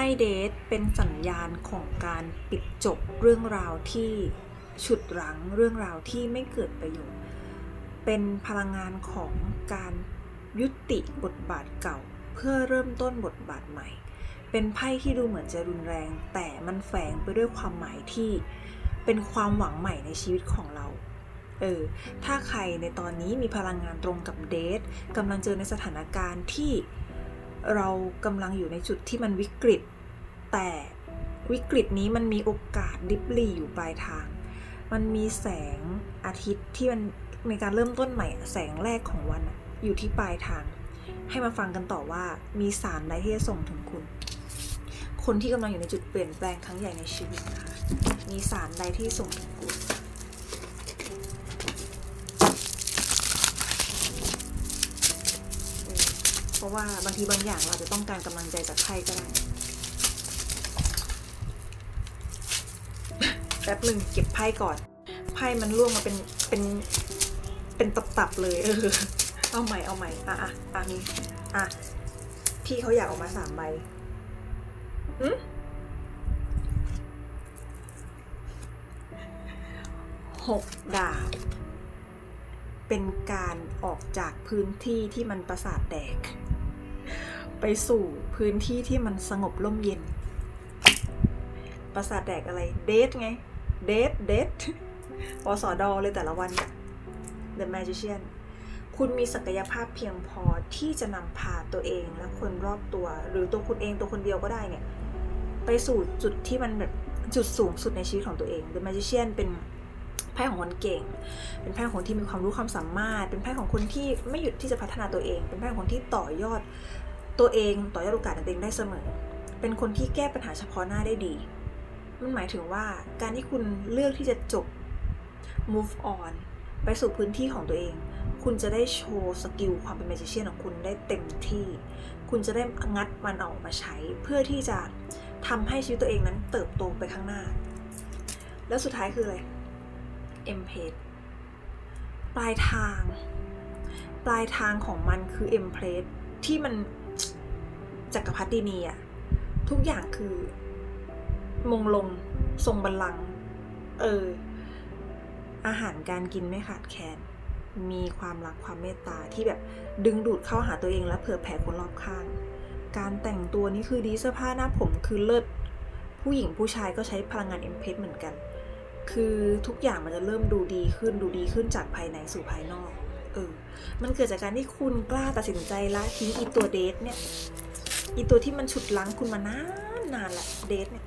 พ่เดทเป็นสัญญาณของการปิดจบเรื่องราวที่ฉุดรั้งเรื่องราวที่ไม่เกิดประโยชน์ เป็นพลังงานของการยุติบทบาทเก่า เพื่อเริ่มต้นบทบาทใหม่ เป็นไพ่ที่ดูเหมือนจะรุนแรง แต่มันแฝงไปด้วยความหมายที่เป็นความหวังใหม่ในชีวิตของเรา เออ ถ้าใครในตอนนี้มีพลังงานตรงกับเดทกำลังเจอในสถานการณ์ที่ เรากำลังอยู่ในจุดที่มันวิกฤต แต่วิกฤตนี้มันมีโอกาสดิบลีอยู่ปลายทาง มันมีแสงอาทิตย์ที่มันในการเริ่มต้นใหม่แสงแรกของวันอะอยู่ที่ปลายทาง ให้มาฟังกันต่อว่ามีสารใดที่จะส่งถึงคุณ คนที่กำลังอยู่ในจุดเปลี่ยนแปลงครั้งใหญ่ในชีวิตนะคะมีสารใดที่ส่งถึงคุณ เออเพ ราะว่าบางทีบางอย่างเราจจะต้องการกำลังใจจากใครก็ได้แป๊บหนึ่งเก็บไพ่ก่อน ไพ่มันร่วงมาเป็นเป็นเป็นตับๆเลยเออเอาใหม่เอาใหม่อะอะอะมีอะพี่เขาอยากออกมาสามใบอืมหกดาบเป็นการออกจากพื้นที่ที่มันประสาทแดก ไปสู่พื้นที่ที่มันสงบร่มเย็น ประสาทแดกอะไร เดทไง เดท เดทปสอดอเลยแต่ละวันเนี่ย The Magician คุณมีศักยภาพเพียงพอที่จะนำพาตัวเองและคนรอบตัว หรือตัวคุณเองตัวคนเดียวก็ได้เนี่ย ไปสู่จุดที่มันแบบจุดสูงสุดในชีวิตของตัวเอง The Magician เป็นไพ่ของคนเก่ง เป็นไพ่ของคนที่มีความรู้ความสามารถ เป็นไพ่ของคนที่ไม่หยุดที่จะพัฒนาตัวเอง เป็นไพ่ของคนที่ต่อยอด ตัวเองต่อยอดโอกาสตัวเองได้เสมอ เป็นคนที่แก้ปัญหาเฉพาะหน้าได้ดี มันหมายถึงว่าการที่คุณเลือกที่จะจบ move on ไปสู่พื้นที่ของตัวเอง คุณจะได้โชว์สกิลความเป็น magician ของคุณได้เต็มที่ คุณจะได้งัดมันออกมาใช้ เพื่อที่จะทำให้ชีวิตตัวเองนั้นเติบโตไปข้างหน้า แล้วสุดท้ายคืออะไร m p a g e ปลายทาง ปลายทางของมันคือ m p a g e ที่มัน จักรพรรดินีอะทุกอย่างคือ มงลง ทรงบัลลังก์เออ อาหารการกินไม่ขาดแคลนมีความรักความเมตตาที่แบบดึงดูดเข้าหาตัวเองและเผื่อแผ่คนรอบข้าง การแต่งตัวนี่คือดีเสื้อผ้าหน้าผมคือเลิศผู้หญิงผู้ชายก็ใช้พลังงานเอ็มเพสเหมือนกัน คือทุกอย่างมันจะเริ่มดูดีขึ้นดูดีขึ้นจากภายในสู่ภายนอก เออ มันเกิดจากการที่คุณกล้าตัดสินใจละทิ้งอีตัวเดทเนี่ย อีตัวที่มันฉุดลังคุณมานานนานละเดทเนี่ย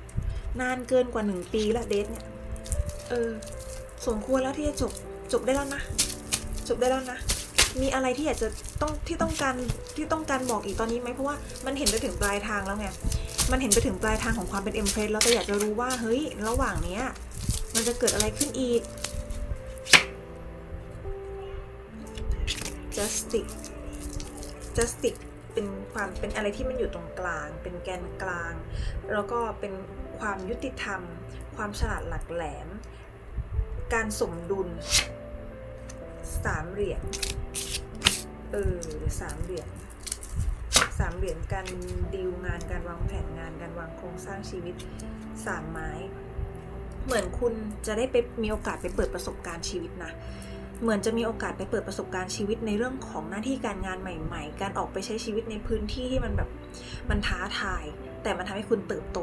นานเกินกว่าหนึ่งปีละเดทเนี่ยเออสมควรแล้วที่จะจบจบได้แล้วนะจบได้แล้วนะ มีอะไรที่อยากจะต้องที่ต้องการที่ต้องการบอกอีกตอนนี้ไหมเพราะว่ามันเห็นไปถึงปลายทางแล้วไงมันเห็นไปถึงปลายทางของความเป็นเอ็มเพรสแล้วแต่อยากจะรู้ว่าเฮ้ยระหว่างเนี้ยมันจะเกิดอะไรขึ้นอีก justice justice เป็นความเป็นอะไรที่มันอยู่ตรงกลาง เป็นแกนกลาง แล้วก็เป็นความยุติธรรม ความฉลาดหลักแหลม การสมดุลสามเหรียญเออสามเหรียญสามเหรียญการดีลงานการวางแผนงานการวางโครงสร้างชีวิตสามไม้ เหมือนคุณจะได้ไปมีโอกาสไปเปิดประสบการณ์ชีวิตนะ เหมือนจะมีโอกาสไปเปิดประสบการณ์ชีวิตในเรื่องของหน้าที่การงานใหม่ ๆ การออกไปใช้ชีวิตในพื้นที่ที่มันแบบมันท้าทาย แต่มันทำให้คุณเติบโต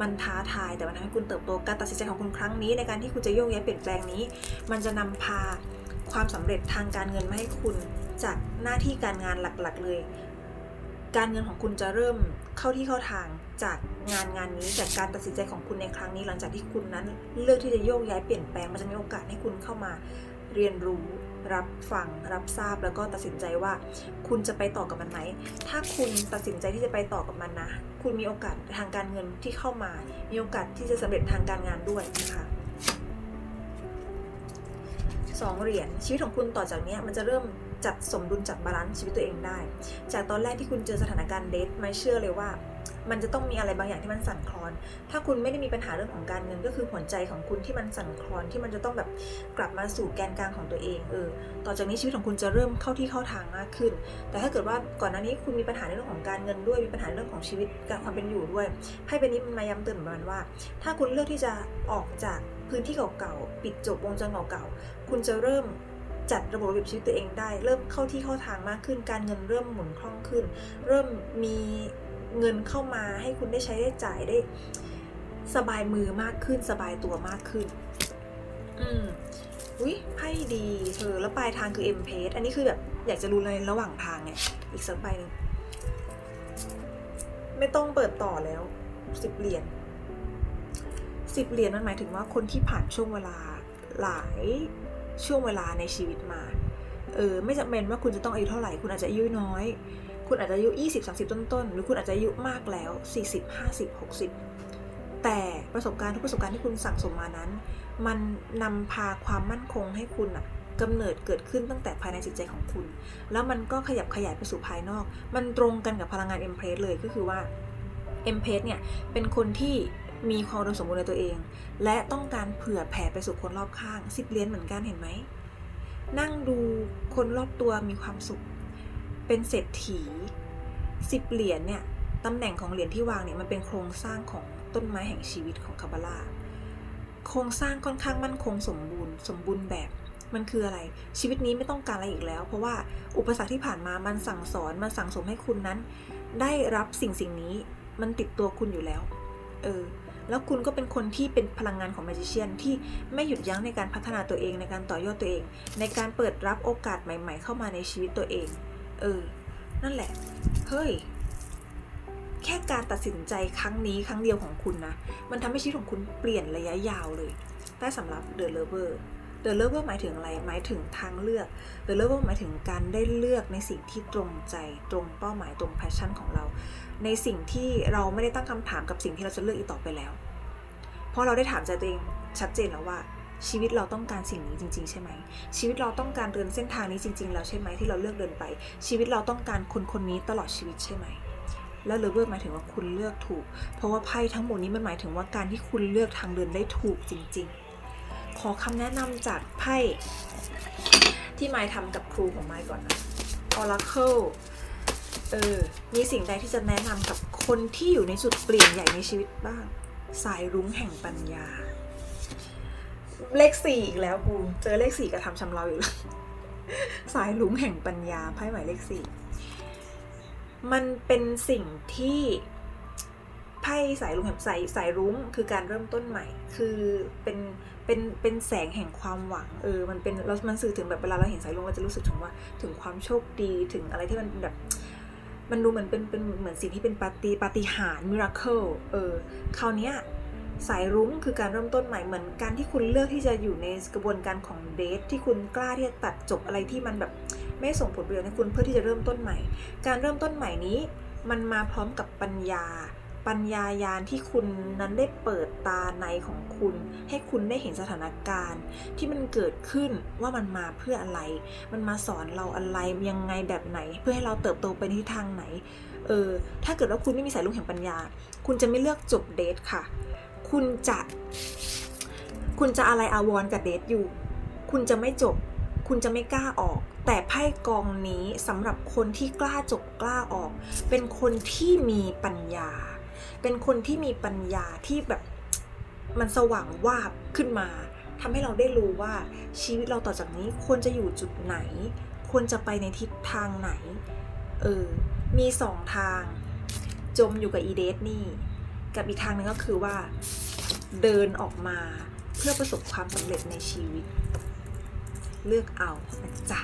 มันท้าทายแต่มันทำให้คุณเติบโต การตัดสินใจของคุณครั้งนี้ ในการที่คุณจะโยกย้ายเปลี่ยนแปลงนี้ มันจะนำพาความสำเร็จทางการเงินมาให้คุณจากหน้าที่การงานหลักๆ เลย การเงินของคุณจะเริ่มเข้าที่เข้าทางจากงานงานนี้จากการตัดสินใจของคุณในครั้งนี้ หลังจากที่คุณนั้นเลือกที่จะโยกย้ายเปลี่ยนแปลงมันจะมีโอกาสให้คุณเข้ามา เรียนรู้ รับฟัง รับทราบแล้วก็ตัดสินใจว่า คุณจะไปต่อกับมันไหม ถ้าคุณตัดสินใจที่จะไปต่อกับมันนะ คุณมีโอกาสทางการเงินที่เข้ามา มีโอกาสที่จะสำเร็จทางการงานด้วยนะคะสองเหรียญชีวิตของคุณต่อจากนี้มันจะเริ่มจัดสมดุลจัดบาลานซ์ชีวิตตัวเองได้ จากตอนแรกที่คุณเจอสถานการณ์เดทไม่เชื่อเลยว่า มันจะต้องมีอะไรบางอย่างที่มันสั่นคลอน ถ้าคุณไม่ได้มีปัญหาเรื่องของการเงินก็คือหัวใจของคุณที่มันสั่นคลอนที่มันจะต้องแบบกลับมาสู่แกนกลางของตัวเองเออต่อจากนี้ชีวิตของคุณจะเริ่มเข้าที่เข้าทางมากขึ้น แต่ถ้าเกิดว่าก่อนหน้านี้คุณมีปัญหาในเรื่องของการเงินด้วยมีปัญหาเรื่องของชีวิตการความเป็นอยู่ด้วยไพ่ใบนี้มันมาย้ำเตือนเหมือนกันว่า ถ้าคุณเลือกที่จะออกจากพื้นที่เก่าๆปิดจบวงจรเก่าๆคุณจะเริ่มจัดระบบระเบียบชีวิตตัวเองได้ เริ่มเข้าที่เข้าทางมากขึ้น การเงินเริ่มหมุนคล่องขึ้น เริ่มมี เงินเข้ามาให้คุณได้ใช้ได้จ่ายได้ สบายมือมากขึ้นสบายตัวมากขึ้น อืมอุ้ยไพ่ดีเธอแล้วปลายทางคือเอ็มเพสอันนี้คือแบบอยากจะรู้เลยระหว่างทางเนี่ยอีกสักใบหนึ่งไม่ต้องเปิดต่อแล้วสิบเหรียญสิบเหรียญมันหมายถึงว่าคนที่ผ่านช่วงเวลาหลายช่วงเวลาในชีวิตมา เออ ไม่จำเป็นว่าคุณจะต้องอายุเท่าไหร่ คุณอาจจะอายุน้อย คุณอาจจะอายุ 20 30 ต้นๆ หรือคุณอาจจะอายุมากแล้ว 40 50 60 แต่ประสบการณ์ทุกประสบการณ์ที่คุณสั่งสมมานั้น มันนำพาความมั่นคงให้คุณอะกำเนิดเกิดขึ้นตั้งแต่ภายในจิตใจของคุณ แล้วมันก็ขยับขยายไปสู่ภายนอก มันตรงกันกับพลังงานเอ็มเพรสเลยก็คือว่าเอ็มเพรสเนี่ยเป็นคนที่มีความอุดมสมบูรณ์ในตัวเอง และต้องการเผื่อแผ่ไปสู่คนรอบข้างสิบเหรียญเหมือนกันเห็นไหม นั่งดูคนรอบตัวมีความสุข เป็นเศรษฐีสิบเหรียญเนี่ยตำแหน่งของเหรียญที่วางเนี่ยมันเป็นโครงสร้างของต้นไม้แห่งชีวิตของคาบาลาโครงสร้างค่อนข้างมั่นคงสมบูรณ์ สมบูรณ์แบบมันคืออะไร ชีวิตนี้ไม่ต้องการอะไรอีกแล้ว เพราะว่าอุปสรรคที่ผ่านมามันสั่งสอนมันสั่งสมให้คุณนั้น ได้รับสิ่งสิ่งนี้มันติดตัวคุณอยู่แล้ว เออ แล้วคุณก็เป็นคนที่เป็นพลังงานของแมจิเชียนที่ไม่หยุดยั้งในการพัฒนาตัวเองในการต่อยอดตัวเอง ในการเปิดรับโอกาสใหม่ ๆ เข้ามาในชีวิตตัวเอง เออ นั่นแหละ เฮ้ย แค่การตัดสินใจครั้งนี้ครั้งเดียวของคุณนะ มันทำให้ชีวิตของคุณเปลี่ยนระยะยาวเลยได้สำหรับ The Lover The Lover หมายถึงอะไร หมายถึงทางเลือก The Lover หมายถึงการได้เลือกในสิ่งที่ตรงใจ ตรงเป้าหมาย ตรงแพชชั่นของเรา ในสิ่งที่เราไม่ได้ตั้งคำถามกับสิ่งที่เราจะเลือกอีกต่อไปแล้ว เพราะเราได้ถามใจตัวเองชัดเจนแล้วว่า ชีวิตเราต้องการสิ่งนี้จริง ๆ ใช่ไหม ชีวิตเราต้องการเดินเส้นทางนี้จริง ๆ แล้วใช่ไหมที่เราเลือกเดินไป ชีวิตเราต้องการคนคนนี้ตลอดชีวิตใช่ไหม แล้วเลเวอร์หมายถึงว่าคุณเลือกถูก เพราะว่าไพ่ทั้งหมดนี้มันหมายถึงว่าการที่คุณเลือกทางเดินได้ถูกจริง ๆ ขอคำแนะนำจากไพ่ที่ไมค์ทำกับครูของไมค์ก่อนนะ Oracle เออ มีสิ่งใดที่จะแนะนำกับคนที่อยู่ในจุดเปลี่ยนใหญ่ในชีวิตบ้าง สายรุ้งแห่งปัญญา เลขสี่อีกแล้วกู เจอเลขสี่กระทำชำเราอยู่แล้ว สายรุ้งแห่งปัญญาไพ่หมายเลขสี่มันเป็นสิ่งที่ไพ่สายรุ้งแห่งสายสายรุ้งคือการเริ่มต้นใหม่ คือเป็นเป็นเป็นแสงแห่งความหวังเออมันเป็นเรามันสื่อถึงแบบเวลาเราเห็นสายรุ้งเราจะรู้สึกถึงว่าถึงความโชคดีถึงอะไรที่มันแบบมันดูเหมือนเป็นเป็นเหมือนสิ่งที่เป็นปาฏิปาฏิหาริย์มิราเคิลเออคราวเนี้ย สายรุ้งคือการเริ่มต้นใหม่เหมือนการที่คุณเลือกที่จะอยู่ในกระบวนการของเดทที่คุณกล้าที่จะตัดจบอะไรที่มันแบบไม่ส่งผลประโยชน์ให้คุณเพื่อที่จะเริ่มต้นใหม่ การเริ่มต้นใหม่นี้ มันมาพร้อมกับปัญญา ปัญญายาณที่คุณนั้นได้เปิดตาในของคุณ ให้คุณได้เห็นสถานการณ์ ที่มันเกิดขึ้นว่ามันมาเพื่ออะไร มันมาสอนเราอะไรยังไงแบบไหน เพื่อให้เราเติบโตไปในทิศทางไหนเออถ้าเกิดว่าคุณไม่มีสายลุงแห่งปัญญา คุณจะไม่เลือกจบเดทค่ะ คุณจะ คุณจะอะไรอาวรกับเดทอยู่ คุณจะไม่จบ คุณจะไม่กล้าออก แต่ไพ่กองนี้สำหรับคนที่กล้าจบกล้าออก เป็นคนที่มีปัญญา เป็นคนที่มีปัญญาที่แบบมันสว่างวาบขึ้นมาทำให้เราได้รู้ว่าชีวิตเราต่อจากนี้ควรจะอยู่จุดไหน ควรจะไปในทิศทางไหน เออ มีสองทาง จมอยู่กับอีเดสนี่ กับอีกทางหนึงก็คือว่า เดินออกมาเพื่อประสบความสำเร็จในชีวิต เลือกเอานะจ๊ะ